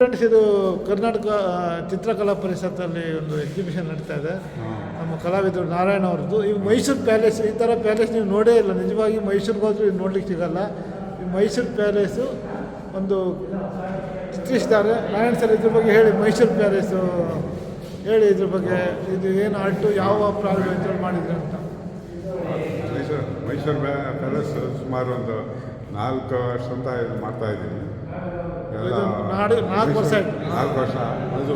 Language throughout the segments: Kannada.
ಫ್ರೆಂಡ್ಸ್ ಇದು ಕರ್ನಾಟಕ ಚಿತ್ರಕಲಾ ಪರಿಷತ್ತಲ್ಲಿ ಒಂದು ಎಕ್ಸಿಬಿಷನ್ ನಡೀತಾ ಇದೆ. ನಮ್ಮ ಕಲಾವಿದರು ನಾರಾಯಣ ಅವ್ರದ್ದು. ಈ ಮೈಸೂರು ಪ್ಯಾಲೇಸ್, ಈ ಥರ ಪ್ಯಾಲೇಸ್ ನೀವು ನೋಡೇ ಇಲ್ಲ. ನಿಜವಾಗಿ ಮೈಸೂರಿಗೆ ಹೋದ್ರೂ ಇದು ನೋಡ್ಲಿಕ್ಕೆ ಸಿಗಲ್ಲ. ಈ ಮೈಸೂರು ಪ್ಯಾಲೇಸು ಒಂದು ಚಿತ್ರಿಸಿದ್ದಾರೆ. ನಾರಾಯಣ ಸರ್, ಇದ್ರ ಬಗ್ಗೆ ಹೇಳಿ. ಮೈಸೂರು ಪ್ಯಾಲೇಸು, ಹೇಳಿ ಇದ್ರ ಬಗ್ಗೆ. ಇದು ಏನು ಆರ್ಟು ಯಾವ ಪ್ರಾಬ್ಲಮ್ ಮಾಡಿದ್ರು ಅಂತ. ಮೈಸೂರು ಮೈಸೂರು ಪ್ಯಾಲೇಸ್ ಸುಮಾರು ಒಂದು ನಾಲ್ಕು ವರ್ಷ ಅಂತ ಇದು ಮಾಡ್ತಾ ಇದ್ದೀನಿ. ನಾಡು- ನಾಲ್ಕು ವರ್ಷ ಆಯ್ತು. ನಾಲ್ಕು ವರ್ಷ. ಅದು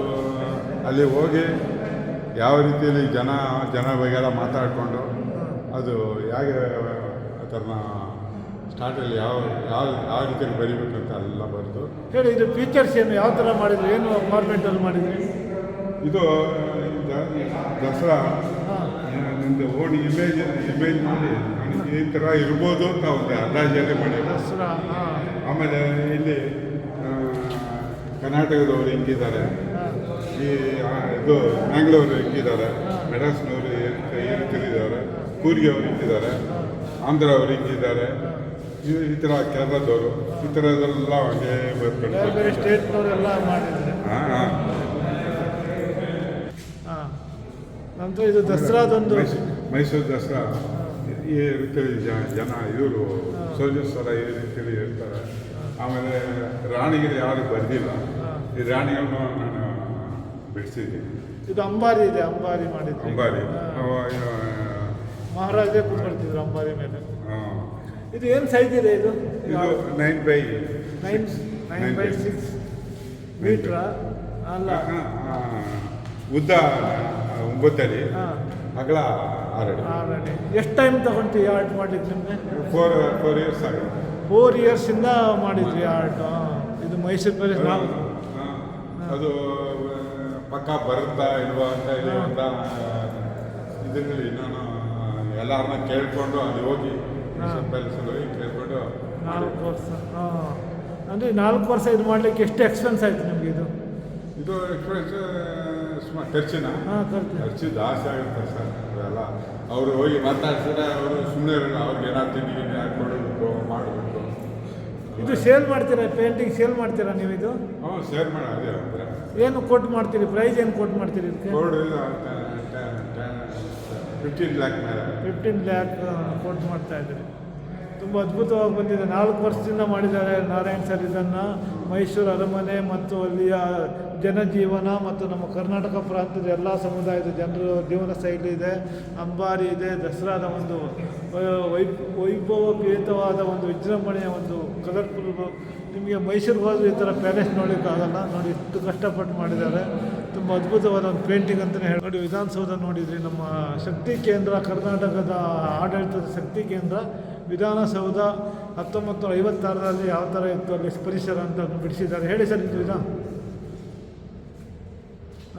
ಅಲ್ಲಿ ಹೋಗಿ ಯಾವ ರೀತಿಯಲ್ಲಿ ಜನ ಜನ ಬಗೆಲ್ಲ ಮಾತಾಡಿಕೊಂಡು ಅದು ಹೇಗೆ ಅದನ್ನು ಸ್ಟಾರ್ಟಲ್ಲಿ ಯಾವ ಯಾವ ಯಾವ ರೀತಿಯಲ್ಲಿ ಅಂತ ಎಲ್ಲ ಬರೆದು. ಹೇಳಿ ಇದು ಫೀಚರ್ಸ್ ಏನು ಯಾವ ಥರ ಮಾಡಿದ್ರು? ಏನು ಫಾರ್ಮೆಟಲ್ಲಿ ಮಾಡಿದ್ರಿ? ಇದು ದಸರಾ. ನಿಮ್ಮದು ಓಡಿ ಇಮೇಜ್ ಇಮೇಜ್ ಮಾಡಿ ಈ ಥರ ಇರ್ಬೋದು ಅಂತ ಒಂದು ಅಂದಾಜಲ್ಲಿ ಮಾಡಿಲ್ಲ. ಆಮೇಲೆ ಇಲ್ಲಿ ಕರ್ನಾಟಕದವರು ಹೆಂಗಿದ್ದಾರೆ? ಈ ಇದು ಮ್ಯಾಂಗ್ಳೂರು ಹೆಂಗಿದ್ದಾರೆ? ಮೆಡ್ರಾಸ್ನವರು ಈ ರೀತಿ ಇದ್ದಾರೆ ಕೂರ್ಗಿ ಅವರು ಹಿಂಗಿದ್ದಾರೆ? ಆಂಧ್ರ ಅವರು ಹಿಂಗಿದ್ದಾರೆ? ಈ ಈ ಥರ ಕೇರಳದವರು ಈ ಥರದೆಲ್ಲ ಹಂಗೆ ಬೇರೆ ಬೇರೆ ಬರ್ಕೊಂಡು ಹಾಂ ಹಾಂ. ನಂತರ ಇದು ದಸರಾದೊಂದು. ಮೈಸೂರು ದಸರಾ. ಈ ಜ- ಜನ ಇವರು ಸೋಲ್ಜರ್ಸ್ ಎಲ್ಲ ಈ ರೀತಿಯಲ್ಲಿ ಇರ್ತಾರೆ ಆಮೇಲೆ ರಾಣಿಗೆ ಯಾರು ಬರ್ದಿಲ್ಲ ಈ ರಾಣಿಗಳನ್ನು ನಾನು ಬಿಡಿಸಿದ್ದೀನಿ ಇದು ಅಂಬಾರಿ ಇದೆ ಅಂಬಾರಿ ಮಾಡಿದ್ರು ಅಂಬಾರಿ ಮಹಾರಾಜ ಕೂತ್ಕೊಳ್ತಿದ್ರು ಅಂಬಾರಿ ಮೇಲೆ ಇದು ಏನು ಸೈಜ್ ಇದೆ ಇದು ಇದು nine by nine nine by six ಮೀಟ್ರ ಅಲ್ಲ ಉದ್ದ ಒಂಬತ್ತಡಿ ಅಗಲ ಆರಡಿ. ಎಷ್ಟು ಟೈಮ್ ತಗೊಂತೀವಿ ಆರ್ಟ್ ಮಾಡ್ಲಿಕ್ಕೆ ನಿಮಗೆ? ಫೋರ್ ಫೋರ್ ಇಯರ್ಸ್ ಆಗಿದೆ ಫೋರ್ ಇಯರ್ಸಿಂದ ಮಾಡಿದ್ವಿ ಆರ್ಟ್. ಇದು ಮೈಸೂರು ಪ್ಯಾಲೇಸ್ ನಾವು ಅದು ಪಕ್ಕ ಬರುತ್ತಾ ಇಲ್ವಾ ಅಂತ ಇಲ್ಲಿ ಅಂತ ಇದರಲ್ಲಿ ನಾನು ಎಲ್ಲರನ್ನ ಕೇಳಿಕೊಂಡು ಅಲ್ಲಿ ಹೋಗಿ ಪ್ಯಾಲೇಸಲ್ಲಿ ಹೋಗಿ ಕೇಳಿಕೊಂಡು ನಾಲ್ಕು ವರ್ಷ. ಹಾಂ. ಅಂದರೆ ನಾಲ್ಕು ವರ್ಷ ಇದು ಮಾಡ್ಲಿಕ್ಕೆ ಎಷ್ಟು ಎಕ್ಸ್ಪೆನ್ಸ್ ಆಯಿತು ನಿಮಗೆ ಇದು? ಇದು ಎಕ್ಸ್ಪೀರಿಯನ್ಸ್ ಸುಮಾರು ಖರ್ಚಿನ ಹಾಂ ಖರ್ಚು ಜಾಸ್ತಿ ಆಗುತ್ತೆ ಸರ್ ಅವೆಲ್ಲ ಅವರು ಹೋಗಿ ಮಾತಾಡ್ಸಿದ್ರೆ ಅವರು ಸುಮ್ಮನೆ ಇರಲ್ಲ ಅವ್ರಿಗೆ ಏನಾದ್ರು ತಿಂಡಿ ಗಿಂಡಿ ಹಾಕ್ಕೊಡ್ಬೇಕು ಮಾಡಬೇಕು ಇದು ಸೇಲ್ ಮಾಡ್ತೀರಾ ಪೇಂಟಿಂಗ್ ಸೇಲ್ ಮಾಡ್ತೀರಾ ನೀವು ಇದು? ಹ್ಞೂ ಸೇಲ್ ಮಾಡಿ ಅದೇ ಏನು ಕೊಟ್ಟು ಮಾಡ್ತೀರಿ ಪ್ರೈಸ್ ಏನು ಕೊಟ್ಟು ಮಾಡ್ತೀರಿ ಇದಕ್ಕೆ? ಫಿಫ್ಟೀನ್ ಲ್ಯಾಕ್ ಮೇಲೆ ಫಿಫ್ಟೀನ್ ಲ್ಯಾಕ್ ಕೊಟ್ಟು ಮಾಡ್ತಾ ಇದ್ದೀರಿ. ತುಂಬ ಅದ್ಭುತವಾಗಿ ಬಂದಿದೆ. ನಾಲ್ಕು ವರ್ಷದಿಂದ ಮಾಡಿದ್ದಾರೆ ನಾರಾಯಣ್ ಸರ್ ಇದನ್ನು. ಮೈಸೂರು ಅರಮನೆ ಮತ್ತು ಅಲ್ಲಿಯ ಜನಜೀವನ ಮತ್ತು ನಮ್ಮ ಕರ್ನಾಟಕ ಪ್ರಾಂತ್ಯದ ಎಲ್ಲ ಸಮುದಾಯದ ಜನರ ಜೀವನ ಶೈಲಿ ಇದೆ. ಅಂಬಾರಿ ಇದೆ, ದಸರಾದ ಒಂದು ವೈಭವಪೇತವಾದ ಒಂದು ವಿಜೃಂಭಣೆಯ ಒಂದು ಕಲರ್ಫುಲ್ ನಿಮಗೆ ಮೈಸೂರಿಗೆ ಹೋದ್ರೆ ಈ ಥರ ಪ್ಯಾಲೇಸ್ ನೋಡೋಕ್ಕಾಗಲ್ಲ ನೋಡಿ ಎಷ್ಟು ಕಷ್ಟಪಟ್ಟು ಮಾಡಿದ್ದಾರೆ. ತುಂಬ ಅದ್ಭುತವಾದ ಒಂದು ಪೇಂಟಿಂಗ್ ಅಂತಲೇ ಹೇಳಿ ನೋಡಿ, ವಿಧಾನಸೌಧ ನೋಡಿದ್ರಿ, ನಮ್ಮ ಶಕ್ತಿ ಕೇಂದ್ರ, ಕರ್ನಾಟಕದ ಆಡಳಿತದ ಶಕ್ತಿ ಕೇಂದ್ರ. ವಿಧಾನಸೌಧ ಹತ್ತೊಂಬತ್ತು ನೂರ ಐವತ್ತಾರರಲ್ಲಿ ಯಾವ ಥರ ಇತ್ತು ಅಲ್ಲಿ ಪರಿಸರ ಅಂತ ಬಿಡಿಸಿದ್ದಾರೆ. ಹೇಳಿ ಸರ್ ಇದು ವಿಧಾನ.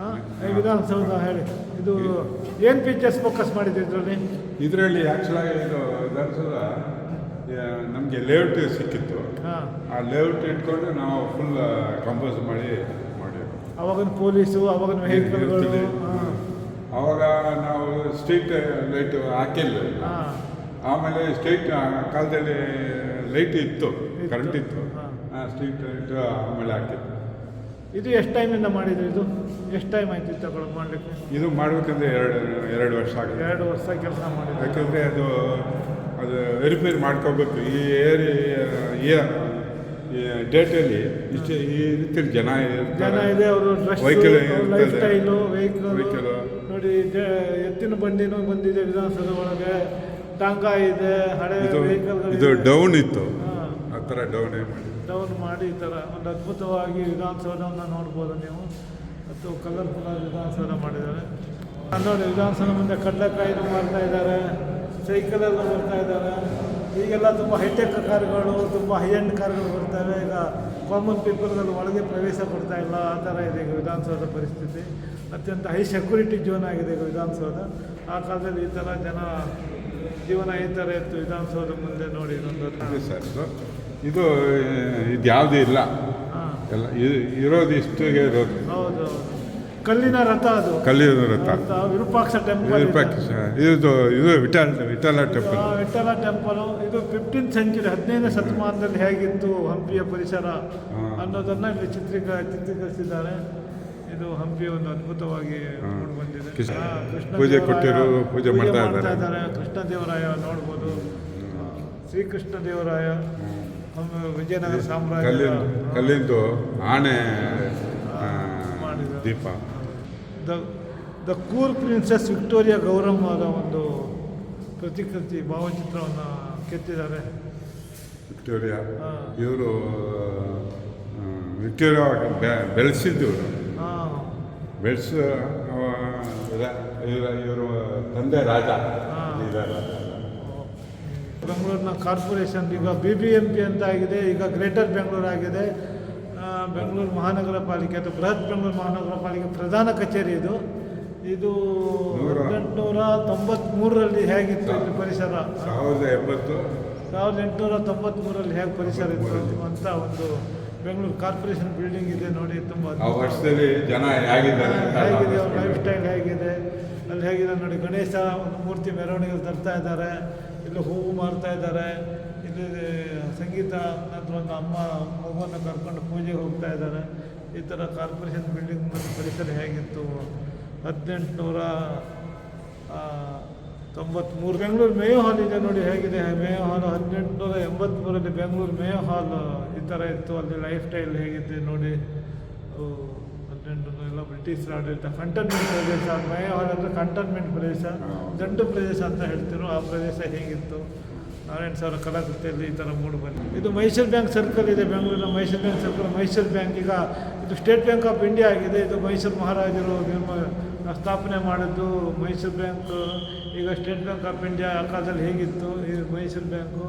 ಹಾಂ. ವಿಧಾನಸೌಧ ಹೇಳಿ. ಇದು ಏನು ಫೀಚರ್ಸ್ ಫೋಕಸ್ ಮಾಡಿದ್ರು ಇದರಲ್ಲಿ? ಇದರಲ್ಲಿ ಆ್ಯಕ್ಚುಲಾಗಿ ಇದು ಧರಿಸೋದ ನಮಗೆ ಲೇಔಟ್ ಸಿಕ್ಕಿತ್ತು. ಆ ಲೇಔಟ್ ಇಟ್ಕೊಂಡು ನಾವು ಫುಲ್ ಕಂಪೋಸ್ ಮಾಡಿ ಮಾಡಿದೆ ಅವಾಗಿನ ಪೊಲೀಸು ಅವಾಗಿನ ವೆಹಿಕಲ್ಗಳು ಅವಾಗ ನಾವು ಸ್ಟ್ರೀಟ್ ಲೈಟ್ ಹಾಕಿಲ್ಲ. ಆಮೇಲೆ ಸ್ಟ್ರೀಟ್ ಕಾಲದಲ್ಲಿ ಲೈಟ್ ಇತ್ತು. ಕರೆಂಟ್ ಇತ್ತು. ಸ್ಟ್ರೀಟ್ ಲೈಟ್ ಆಮೇಲೆ ಹಾಕಿತ್ತು ಇದು ಎಷ್ಟು ಟೈಮಿಂದ ಮಾಡಿದ್ರು ಇದು? ಎಷ್ಟು ಟೈಮ್ ಆಯ್ತು ತಗೊಳ್ಳೋದು ಮಾಡಲಿಕ್ಕೆ? ಇದು ಮಾಡಬೇಕಂದ್ರೆ ಎರಡು ಎರಡು ವರ್ಷ ಆಗಿದೆ ಎರಡು ವರ್ಷ ಕೆಲಸ ಮಾಡಿ ಯಾಕಂದರೆ ಅದು ಅದು ವೆರಿಫೈ ಮಾಡ್ಕೋಬೇಕು. ಈ ಏರಿ ಡೇಟಲ್ಲಿ ಇಷ್ಟು ಈ ರೀತಿ ಜನ ಜನ ಇದೆ ಅವರು vehicle life. Style vehicle vehicle ನೋಡಿ ಎತ್ತಿನ ಬಂಡಿನೂ ಬಂದಿದೆ ವಿಧಾನಸೌಧ ಒಳಗೆ. ಟಾಂಗ ಇದೆ ಹಳೆ ಇದು ವೆಹಿಕಲ್ಗಳು ಇದು ಡೌನ್ ಇತ್ತು. ಆ ಥರ ಡೌನ್ ಮಾಡಿ ಡೌನ್ ಮಾಡಿ ಈ ಥರ. ಒಂದು ಅದ್ಭುತವಾಗಿ ವಿಧಾನಸೌಧವನ್ನು ನೋಡ್ಬೋದು ನೀವು. ಮತ್ತು ಕಲರ್ಫುಲ್ ವಿಧಾನಸೌಧ ಮಾಡಿದ್ದಾರೆ. ನೋಡಿ ವಿಧಾನಸೌಧ ಮುಂದೆ ಕಡಲೆಕಾಯಿನೂ ಮಾಡ್ತಾ ಇದ್ದಾರೆ. ಸೈಕಲೆಲ್ಲ ಬರ್ತಾ ಇದ್ದಾರೆ. ಈಗೆಲ್ಲ ತುಂಬ ಹೈಟೆಕ್ ಕಾರ್ಗಳು, ತುಂಬ ಹೈ ಎಂಡ್ ಕಾರ್ಗಳು ಬರ್ತವೆ ಈಗ ಕಾಮನ್ ಪೀಪಲ್ಗಳು ಒಳಗೆ ಪ್ರವೇಶ ಕೊಡ್ತಾ ಇಲ್ಲ. ಆ ಥರ ಇದೆ ಈಗ ವಿಧಾನಸೌಧ ಪರಿಸ್ಥಿತಿ. ಅತ್ಯಂತ ಹೈ ಸೆಕ್ಯೂರಿಟಿ ಜೋನ್ ಆಗಿದೆ ಈಗ ವಿಧಾನಸೌಧ. ಆ ಕಾಲದಲ್ಲಿ ಈ ಥರ ಜನ ಜೀವನ ಈ ಥರ ಇತ್ತು ವಿಧಾನಸೌಧ ಮುಂದೆ ನೋಡಿ ಇನ್ನೊಂದು ಸರ್. ಇದು ಇದು ಯಾವುದೂ ಇಲ್ಲ. ಎಲ್ಲ ಇ- ಇರೋದು ಇಷ್ಟಿಗೆ ಇರೋದು. ಹೌದು ಕಲ್ಲಿನ ರಥ ಅದು. ಕಲ್ಲಿನ ರಥ. ವಿರೂಪಾಕ್ಷ ಟೆಂಪಲ್ ವಿರೂಪಾಕ್ಷ ಇದು. ಇದು ವಿಠಲ್ ವಿಠಲ ಟೆಂಪಲ್ ವಿಠಲ ಟೆಂಪಲ್ ಇದು ಫಿಫ್ಟೀನ್ ಸೆಂಚುರಿ ಹದಿನೈದನೇ ಶತಮಾನದಲ್ಲಿ ಹೇಗಿತ್ತು ಹಂಪಿಯ ಪರಿಸರ ಹಾ. ಅನ್ನೋದನ್ನ ಇಲ್ಲಿ ಚಿತ್ರೀಕ ಚಿತ್ರೀಕರಿಸಿದ್ದಾರೆ. ಇದು ಹಂಪಿ ಒಂದು ಅದ್ಭುತವಾಗಿ ಹಾ. ಮೂಡಿ ಬಂದಿದೆ. ಕೃಷ್ಣ- ಹಾ, ಕೃಷ್ಣ ಪೂಜೆ ದೇವರಾಯ ಕೊಟ್ಟಿರು, ಪೂಜೆ ಮಾಡ್ತಾ ಇದ್ದಾರೆ. ಕೃಷ್ಣ ದೇವರಾಯ ನೋಡ್ಬೋದು. ಶ್ರೀಕೃಷ್ಣ ದೇವರಾಯ. ವಿಜಯನಗರ ಸಾಮ್ರಾಜ್ಯ ಕಲ್ಲಿನ ಕಲ್ಲಿಂದು ಆನೆ ದೀಪ. The the Coorg princess Victoria Gowramma ಅವರ ಒಂದು ಪ್ರತಿಕೃತಿ ಭಾವಚಿತ್ರವನ್ನು ಕೆತ್ತಿದ್ದಾರೆ. ವಿಕ್ಟೋರಿಯಾ. ಇವರು ವಿಕ್ಟೋರಿಯಾ ಬೆ- ಬೆಳೆಸಿದ್ದು ಇವರು. ಹಾಂ. ಬೆಳೆಸ ಇವರು ತಂದೆ ರಾಜ ಹಾ. ಬೆಂಗಳೂರಿನ ಕಾರ್ಪೊರೇಷನ್ ಈಗ ಬಿ ಬಿ ಎಂ ಪಿ ಅಂತ ಆಗಿದೆ ಈಗ ಗ್ರೇಟರ್ ಬೆಂಗಳೂರು ಆಗಿದೆ. ಬೆಂಗಳೂರು ಮಹಾನಗರ ಪಾಲಿಕೆ ಅಥವಾ ಬೃಹತ್ ಬೆಂಗಳೂರು ಮಹಾನಗರ ಪಾಲಿಕೆ ಪ್ರಧಾನ ಕಚೇರಿ ಇದು. ಇದು ಎಂಟುನೂರ ತೊಂಬತ್ಮೂರರಲ್ಲಿ ತೊಂಬತ್ತ್ಮೂರರಲ್ಲಿ ಹೇಗಿತ್ತು ಇಲ್ಲಿ ಪರಿಸರ? ಸಾವಿರದ ಎಂಬತ್ತು. ಸಾವಿರದ ಎಂಟುನೂರ ಹೇಗೆ ಪರಿಸರ ಇತ್ತು ಅಂತ ಒಂದು ಬೆಂಗಳೂರು ಕಾರ್ಪೊರೇಷನ್ ಬಿಲ್ಡಿಂಗ್ ಇದೆ ನೋಡಿ ತುಂಬ ವರ್ಷದಲ್ಲಿ ಜನ ಹೇಗಿದ್ದಾರೆ ಹೇಗಿದೆ ಅವ್ರ ಲೈಫ್ ಸ್ಟೈಲ್ ಹೇಗಿದೆ ಅಲ್ಲಿ ಹೇಗಿದೆ ನೋಡಿ ಗಣೇಶ ಒಂದು ಮೂರ್ತಿ ಮೆರವಣಿಗೆ ತರ್ತಾ ಇದ್ದಾರೆ. ಇಲ್ಲಿ ಹೂವು ಮಾರ್ತಾ ಇದ್ದಾರೆ. ಇಲ್ಲಿ ಸಂಗೀತ ಒಂದು ಅಮ್ಮ, ಮಗುವನ್ನು ಕರ್ಕೊಂಡು ಪೂಜೆಗೆ ಹೋಗ್ತಾ ಇದ್ದಾರೆ. ಈ ಥರ ಕಾರ್ಪೊರೇಷನ್ ಬಿಲ್ಡಿಂಗ್ ಪರಿಸರ ಹೇಗಿತ್ತು? ಹದಿನೆಂಟುನೂರ ತೊಂಬತ್ತ್ಮೂರು ಬೆಂಗಳೂರು ಮೇಯೋ ಹಾಲ್ ಇದೆ ನೋಡಿ ಹೇಗಿದೆ. ಮೇಯೋ ಹಾಲ್ ಹದಿನೆಂಟುನೂರ ಎಂಬತ್ತ್ಮೂರಲ್ಲಿ ಬೆಂಗಳೂರು ಮೇಯೋ ಹಾಲ್ ಈ ಥರ ಇತ್ತು. ಅಲ್ಲಿ ಲೈಫ್ ಸ್ಟೈಲ್ ಹೇಗಿದೆ ನೋಡಿ. ಹದಿನೆಂಟು ಎಲ್ಲ ಬ್ರಿಟಿಷ್ ಆಡಳಿತ ಕಂಟೋನ್ಮೆಂಟ್ ಪ್ರದೇಶ ಮೇಯೋ ಅಂದರೆ ಕಂಟೋನ್ಮೆಂಟ್ ಪ್ರದೇಶ ದಂಡು ಪ್ರದೇಶ ಅಂತ ಹೇಳ್ತಿರೋ ಆ ಪ್ರದೇಶ ಹೇಗಿತ್ತು? ನಾರಾಯಣ ಸಾವಿರ ಕಲಾಕೃತಿಯಲ್ಲಿ ಈ ಥರ ಮೂಡ್ ಬಂದಿದೆ. ಇದು ಮೈಸೂರು ಬ್ಯಾಂಕ್ ಸರ್ಕಲ್ ಇದೆ ಬೆಂಗಳೂರಿನ Mysuru bank circle Mysuru bank ಈಗ ಇದು ಸ್ಟೇಟ್ ಬ್ಯಾಂಕ್ ಆಫ್ ಇಂಡಿಯಾ ಆಗಿದೆ. ಇದು ಮೈಸೂರು ಮಹಾರಾಜರು ನಿರ್ಮ ಸ್ಥಾಪನೆ ಮಾಡಿದ್ದು ಮೈಸೂರು ಬ್ಯಾಂಕ್ ಈಗ ಸ್ಟೇಟ್ ಬ್ಯಾಂಕ್ ಆಫ್ ಇಂಡಿಯಾ ಆ ಕಾಲದಲ್ಲಿ ಹೇಗಿತ್ತು? ಈ ಮೈಸೂರು ಬ್ಯಾಂಕು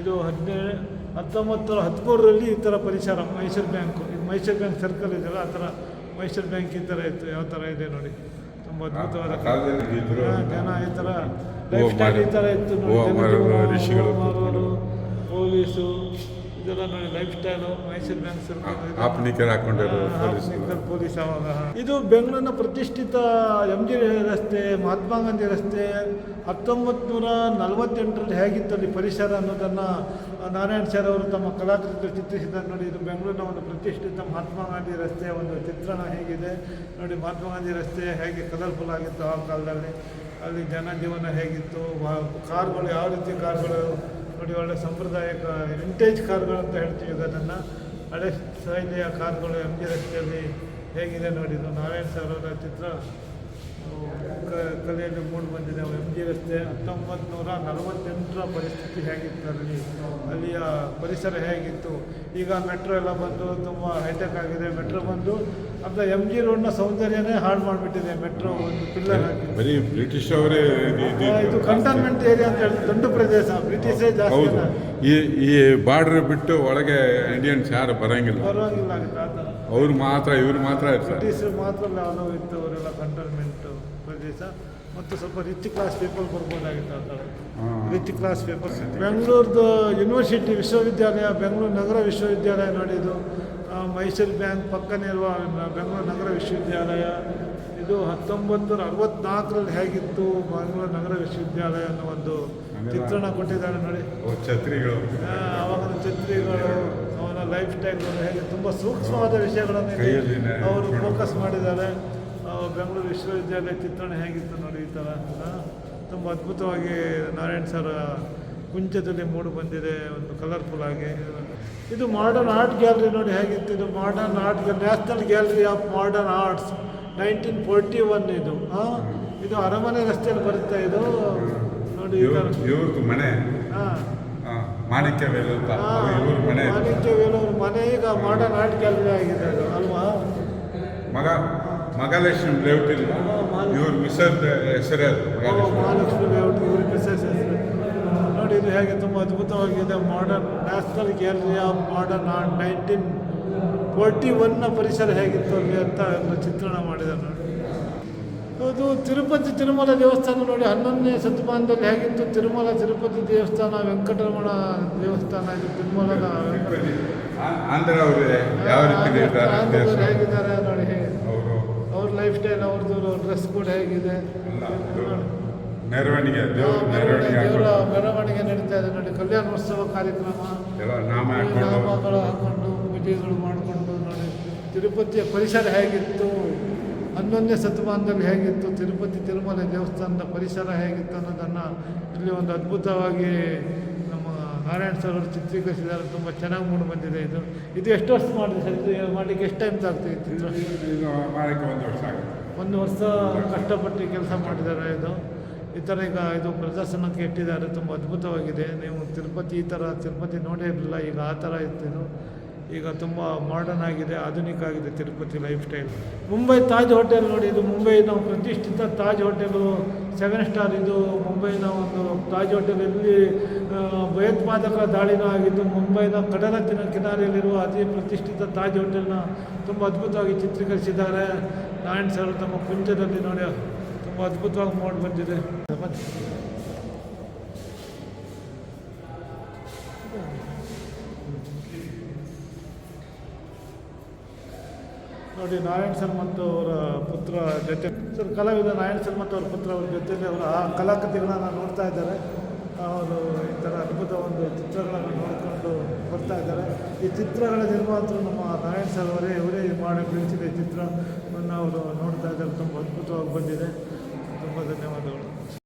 ಇದು ಹದಿನೇಳು ಹತ್ತೊಂಬತ್ತು ನೂರ ಹದಿಮೂರರಲ್ಲಿ ಈ ಥರ ಪರಿಸರ ಮೈಸೂರು ಬ್ಯಾಂಕು ಇದು ಮೈಸೂರು ಬ್ಯಾಂಕ್ ಸರ್ಕಲ್ ಇದೆಯಲ್ಲ ಆ ಥರ ಮೈಸೂರು ಬ್ಯಾಂಕ್ ಈ ಥರ ಇತ್ತು ಯಾವ ಥರ ಇದೆ ನೋಡಿ ತುಂಬ ಅದ್ಭುತವಾದ. ಜನ ಈ ಥರ ಲೈಫ್ ಸ್ಟೈಲ್ ಈ ಥರ ಇತ್ತು ಋಷಿಗಳು ಪೊಲೀಸು ನೋಡಿ life style Mysuru bank police ಅವಾಗ ಇದು ಬೆಂಗಳೂರಿನ ಪ್ರತಿಷ್ಠಿತ ಎಂ ಜಿ ರಸ್ತೆ ಮಹಾತ್ಮ ಗಾಂಧಿ ರಸ್ತೆ ಹತ್ತೊಂಬತ್ತು ನೂರ ನಲವತ್ತೆಂಟರಲ್ಲಿ ಹೇಗಿತ್ತು ಅಲ್ಲಿ ಪರಿಸರ ಅನ್ನೋದನ್ನು ನಾರಾಯಣ್ ಸರ್ ಅವರು ತಮ್ಮ ಕಲಾಕೃತಿ ಚಿತ್ರಿಸಿದ್ದಾರೆ ನೋಡಿ ಇದು ಬೆಂಗಳೂರಿನ ಒಂದು ಪ್ರತಿಷ್ಠಿತ ಮಹಾತ್ಮ ಗಾಂಧಿ ರಸ್ತೆಯ ಒಂದು ಚಿತ್ರಣ ಹೇಗಿದೆ. ನೋಡಿ ಮಹಾತ್ಮ ಗಾಂಧಿ ರಸ್ತೆ ಹೇಗೆ ಕಲರ್ಫುಲ್ ಆಗಿತ್ತು ಆ ಕಾಲದಲ್ಲಿ. ಅಲ್ಲಿ ಜನಜೀವನ ಹೇಗಿತ್ತು ಕಾರ್ಗಳು ಯಾವ ರೀತಿ ಕಾರ್ಗಳು ನೋಡಿ ಒಳ್ಳೆ ಸಾಂಪ್ರದಾಯಿಕ ವಿಂಟೇಜ್ ಕಾರ್ಗಳು ಅಂತ ಹೇಳ್ತೀವಿ ಅದನ್ನು ಹಳೆ ಶೈಲಿಯ ಕಾರ್ಗಳು ಎಂ ಜಿ ರಸ್ತೆಯಲ್ಲಿ ಹೇಗಿದೆ ನೋಡಿ. ಇದು ನಾರಾಯಣ್ ಸರ್ ಅವರ ಚಿತ್ರ ಕಲೆಯಲ್ಲಿ ಮೂಡಿ ಬಂದಿದೆ. ಎಂ ಜಿ ರಸ್ತೆ. ಹತ್ತೊಂಬತ್ತು ನೂರ ನಲವತ್ತೆಂಟರ ಪರಿಸ್ಥಿತಿ ಹೇಗಿತ್ತು ಅಲ್ಲಿ? ಅಲ್ಲಿಯ ಪರಿಸರ ಹೇಗಿತ್ತು? ಈಗ ಮೆಟ್ರೋ ಎಲ್ಲ ಬಂದು ತುಂಬ ಹೈಟೆಕ್ ಆಗಿದೆ. ಮೆಟ್ರೋ ಬಂದು ಅಂತ ಎಂ ಜಿ ರೋಡ್ನ ಸೌಂದರ್ಯನೇ ಹಾಳು ಮಾಡಿಬಿಟ್ಟಿದೆ ಮೆಟ್ರೋ ಒಂದು ಪಿಲ್ಲರ್ ಹಾಕಿ. ಬರೀ ಬ್ರಿಟಿಷ್ ಅವರೇ ಇದು- ಕಂಟೋನ್ಮೆಂಟ್ ಏರಿಯಾ ಅಂತ ಹೇಳಿ ದೊಡ್ಡ ಪ್ರದೇಶ ಬ್ರಿಟಿಷೇ ಜಾಸ್ತಿ ಈ ಈ ಬಾರ್ಡರ್ ಬಿಟ್ಟು ಒಳಗೆ ಇಂಡಿಯನ್ಸ್ ಯಾರು ಬರಂಗಿಲ್ಲ. ಪರವಾಗಿಲ್ಲ ಆಗುತ್ತೆ ಆ ಥರ. ಅವ್ರು ಮಾತ್ರ ಇವ್ರು ಮಾತ್ರ ಇರ್ತಾರೆ. ಬ್ರಿಟಿಷರು ಮಾತ್ರ ಅಲೋ ಇತ್ತು ಅವರೆಲ್ಲ ಕಂಟೋನ್ಮೆಂಟ್ ಪ್ರದೇಶ. ಮತ್ತು ಸ್ವಲ್ಪ ರಿಚ್ ಕ್ಲಾಸ್ ಪೀಪಲ್ ಬರ್ಬೋದಾಗಿತ್ತು ಅಂತ ಥರ. ರಿಚ್ ಕ್ಲಾಸ್ ಪೀಪಲ್ ಬೆಂಗಳೂರ್ದು ಯೂನಿವರ್ಸಿಟಿ ವಿಶ್ವವಿದ್ಯಾಲಯ ಬೆಂಗಳೂರು ನಗರ ವಿಶ್ವವಿದ್ಯಾಲಯ ನೋಡಿದ್ದು. ಮೈಸೂರು ಬ್ಯಾಂಕ್ ಪಕ್ಕನೇ ಇರುವ ಬೆಂಗಳೂರು ನಗರ ವಿಶ್ವವಿದ್ಯಾಲಯ. ಇದು ಹತ್ತೊಂಬತ್ತು ನೂರ ಅರವತ್ನಾಲ್ಕರಲ್ಲಿ ಹೇಗಿತ್ತು ಬೆಂಗಳೂರು ನಗರ ವಿಶ್ವವಿದ್ಯಾಲಯ ಅನ್ನೋ ಒಂದು ಚಿತ್ರಣ ಕೊಟ್ಟಿದ್ದಾರೆ ನೋಡಿ. ಛತ್ರಿಗಳು. ಅವಾಗ ಛತ್ರಿಗಳು ಅವನ ಲೈಫ್ ಸ್ಟೈಲ್ಗಳು ಹೇಗೆ ತುಂಬ ಸೂಕ್ಷ್ಮವಾದ ವಿಷಯಗಳನ್ನು ಅವರು ಫೋಕಸ್ ಮಾಡಿದ್ದಾರೆ. ಬೆಂಗಳೂರು ವಿಶ್ವವಿದ್ಯಾಲಯ ಚಿತ್ರಣ ಹೇಗಿತ್ತು ನೋಡಿ ಈ ಥರ ತುಂಬ ಅದ್ಭುತವಾಗಿ ನಾರಾಯಣ್ ಸರ್ ಕುಂಚದಲ್ಲಿ ಮೂಡಿ ಬಂದಿದೆ ಒಂದು ಕಲರ್ಫುಲ್ ಆಗಿ. ಇದು ಮಾಡರ್ನ್ ಆರ್ಟ್ ಗ್ಯಾಲರಿ ನೋಡಿ ಹೇಗಿತ್ತು? ಇದು modern art national gallery of modern arts nineteen forty one ಇದು. ಹಾಂ? ಇದು ಅರಮನೆ ರಸ್ತೆಯಲ್ಲಿ ಬರುತ್ತೆ ಇದು? ನೋಡಿ ಇವ್ರದ್ದು ಮನೆ. ಅಂತ. ಇವ್ರ ಮನೆ. ಮನೆ ಈಗ ಮಾಡರ್ನ್ ಆರ್ಟ್ ಗ್ಯಾಲರಿ ಆಗಿದೆ ಅದು ಅಲ್ವಾ? ಮಗ ಮಹಾಲಕ್ಷ್ಮಿ ಲೇಔಟ್ ಇಲ್ಲ. ಇವ್ರ ಮಿಸರ್ ಹೆಸರೇ ಮಹಾಲಕ್ಷ್ಮಿ. ಲೇಔಟ್ ಇವ್ರ ಮಿಸ್ಸಸ್ ಹೆಸರು ಹೇಗೆ ತುಂಬ ಅದ್ಭುತವಾಗಿದೆ. Modern national gallery of modern art nineteen forty ಒನ್ನ ಪರಿಸರ ಹೇಗಿತ್ತು ಅಲ್ಲಿ ಅಂತ ಒಂದು ಚಿತ್ರಣ ಮಾಡಿದೆ ನೋಡಿ ಅದು ತಿರುಪತಿ ತಿರುಮಲ ದೇವಸ್ಥಾನ ನೋಡಿ ಹನ್ನೊಂದನೇ ಶತಮಾನದಲ್ಲಿ ಹೇಗಿತ್ತು? ತಿರುಮಲ ತಿರುಪತಿ ದೇವಸ್ಥಾನ ವೆಂಕಟರಮಣ ದೇವಸ್ಥಾನ ಇದು ಇದ್ದಾರೆ ಹೇಗಿದ್ದಾರೆ ನೋಡಿ ಹೇಗೆ? ಲೈಫ್ ಅವ್ರ ಲೈಫ್ ಡ್ರೆಸ್ ಕೂಡ ಹೇಗಿದೆ? ಮೆರವಣಿಗೆ ದೇವ್ರ ಮೆರವಣಿಗೆ ಮೆರವಣಿಗೆ ನಡೀತಾ ಇದೆ. ನೋಡಿ ಕಲ್ಯಾಣೋತ್ಸವ ಕಾರ್ಯಕ್ರಮ. ನಾಮ ನಾಮಗಳು ಹಾಕೊಂಡು ಪೂಜೆಗಳು ಮಾಡಿಕೊಂಡು ನೋಡಿ ತಿರುಪತಿಯ ಪರಿಸರ ಹೇಗಿತ್ತು? ಹನ್ನೊಂದನೇ ಶತಮಾನದಲ್ಲಿ ಹೇಗಿತ್ತು? ತಿರುಪತಿ ತಿರುಮಲ ದೇವಸ್ಥಾನದ ಪರಿಸರ ಹೇಗಿತ್ತು ಅನ್ನೋದನ್ನು ಇಲ್ಲಿ ಒಂದು ಅದ್ಭುತವಾಗಿ ನಮ್ಮ ನಾರಾಯಣ ಸರ್ ಅವರು ಚಿತ್ರೀಕರಿಸಿದ್ದಾರೆ. ತುಂಬ ಚೆನ್ನಾಗಿ ಮೂಡಿ ಬಂದಿದೆ ಇದು. ಇದು ಎಷ್ಟು ವರ್ಷ ಮಾಡಿದೆ ಸರ್? ಇದು ಮಾಡಲಿಕ್ಕೆ ಎಷ್ಟು ಟೈಮ್ ಆಗ್ತದೆ ಈ ಚಿತ್ರ? ಇದು ಮಾಡಕ್ಕೆ ಒಂದು ವರ್ಷ ಆಗುತ್ತೆ. ಒಂದು ವರ್ಷ ಕಷ್ಟಪಟ್ಟು ಕೆಲಸ ಮಾಡಿದ್ದಾರೆ ಇದು. ಈ ಥರ ಈಗ ಇದು ಪ್ರದರ್ಶನಕ್ಕೆ ಇಟ್ಟಿದ್ದಾರೆ, ತುಂಬ ಅದ್ಭುತವಾಗಿದೆ. ನೀವು ತಿರುಪತಿ ಈ ಥರ ತಿರುಪತಿ ನೋಡೇ ಇರಲಿಲ್ಲ, ಈಗ ಆ ಥರ ಇತ್ತು ಈಗ ತುಂಬ ಮಾಡರ್ನ್ ಆಗಿದೆ, ಆಧುನಿಕ ಆಗಿದೆ Tirupati life style Mumbai Taj hotel ನೋಡಿ, ಇದು ಮುಂಬೈನ ಪ್ರತಿಷ್ಠಿತ ತಾಜ್ ಹೋಟೆಲು ಸೆವೆನ್ ಸ್ಟಾರ್ ಇದು ಮುಂಬೈನ ಒಂದು ತಾಜ್ ಹೋಟೆಲ್. ಇಲ್ಲಿ ಭಯೋತ್ಪಾದಕ ದಾಳಿನೂ ಆಗಿದ್ದು, ಮುಂಬೈನ ಕಡಲ ತಿನ ಕಿನಾರೆಯಲ್ಲಿರುವ ಅತಿ ಪ್ರತಿಷ್ಠಿತ ತಾಜ್ ಹೋಟೆಲ್ನ ತುಂಬ ಅದ್ಭುತವಾಗಿ ಚಿತ್ರೀಕರಿಸಿದ್ದಾರೆ. ನಾರಾಯಣ್ ಸರ್ ತಮ್ಮ ಕುಂಚದಲ್ಲಿ ನೋಡಿ ಅದ್ಭುತವಾಗಿ ಮಾಡಿ ಬಂದಿದೆ. ನೋಡಿ, ನಾರಾಯಣ್ ಮತ್ತು ಅವರ ಪುತ್ರ ಜೊತೆ ಸರ್, ಕಲಾವಿದ ನಾರಾಯಣ್ ಮತ್ತು ಅವರ ಪುತ್ರ ಅವರ ಜೊತೆಯಲ್ಲಿ ಅವರ ಆ ಕಲಾಕೃತಿಗಳನ್ನ ನೋಡ್ತಾ ಇದ್ದಾರೆ. ಅವರು ಈ ಥರ ಅದ್ಭುತ ಒಂದು ಚಿತ್ರಗಳನ್ನು ನೋಡಿಕೊಂಡು ಬರ್ತಾ ಇದ್ದಾರೆ. ಈ ಚಿತ್ರಗಳ ನಿರ್ಮಾತರು ನಮ್ಮ ನಾರಾಯಣ್ ಸರ್ ಅವರೇ ಇವರೇ ಮಾಡಿ ಬೆಳೆಸಿದ ಚಿತ್ರವನ್ನು ಅವರು ನೋಡ್ತಾ ಇದ್ದಾರೆ. ತುಂಬ ಅದ್ಭುತವಾಗಿ ಬಂದಿದೆ. ತುಂಬ ಧನ್ಯವಾದಗಳು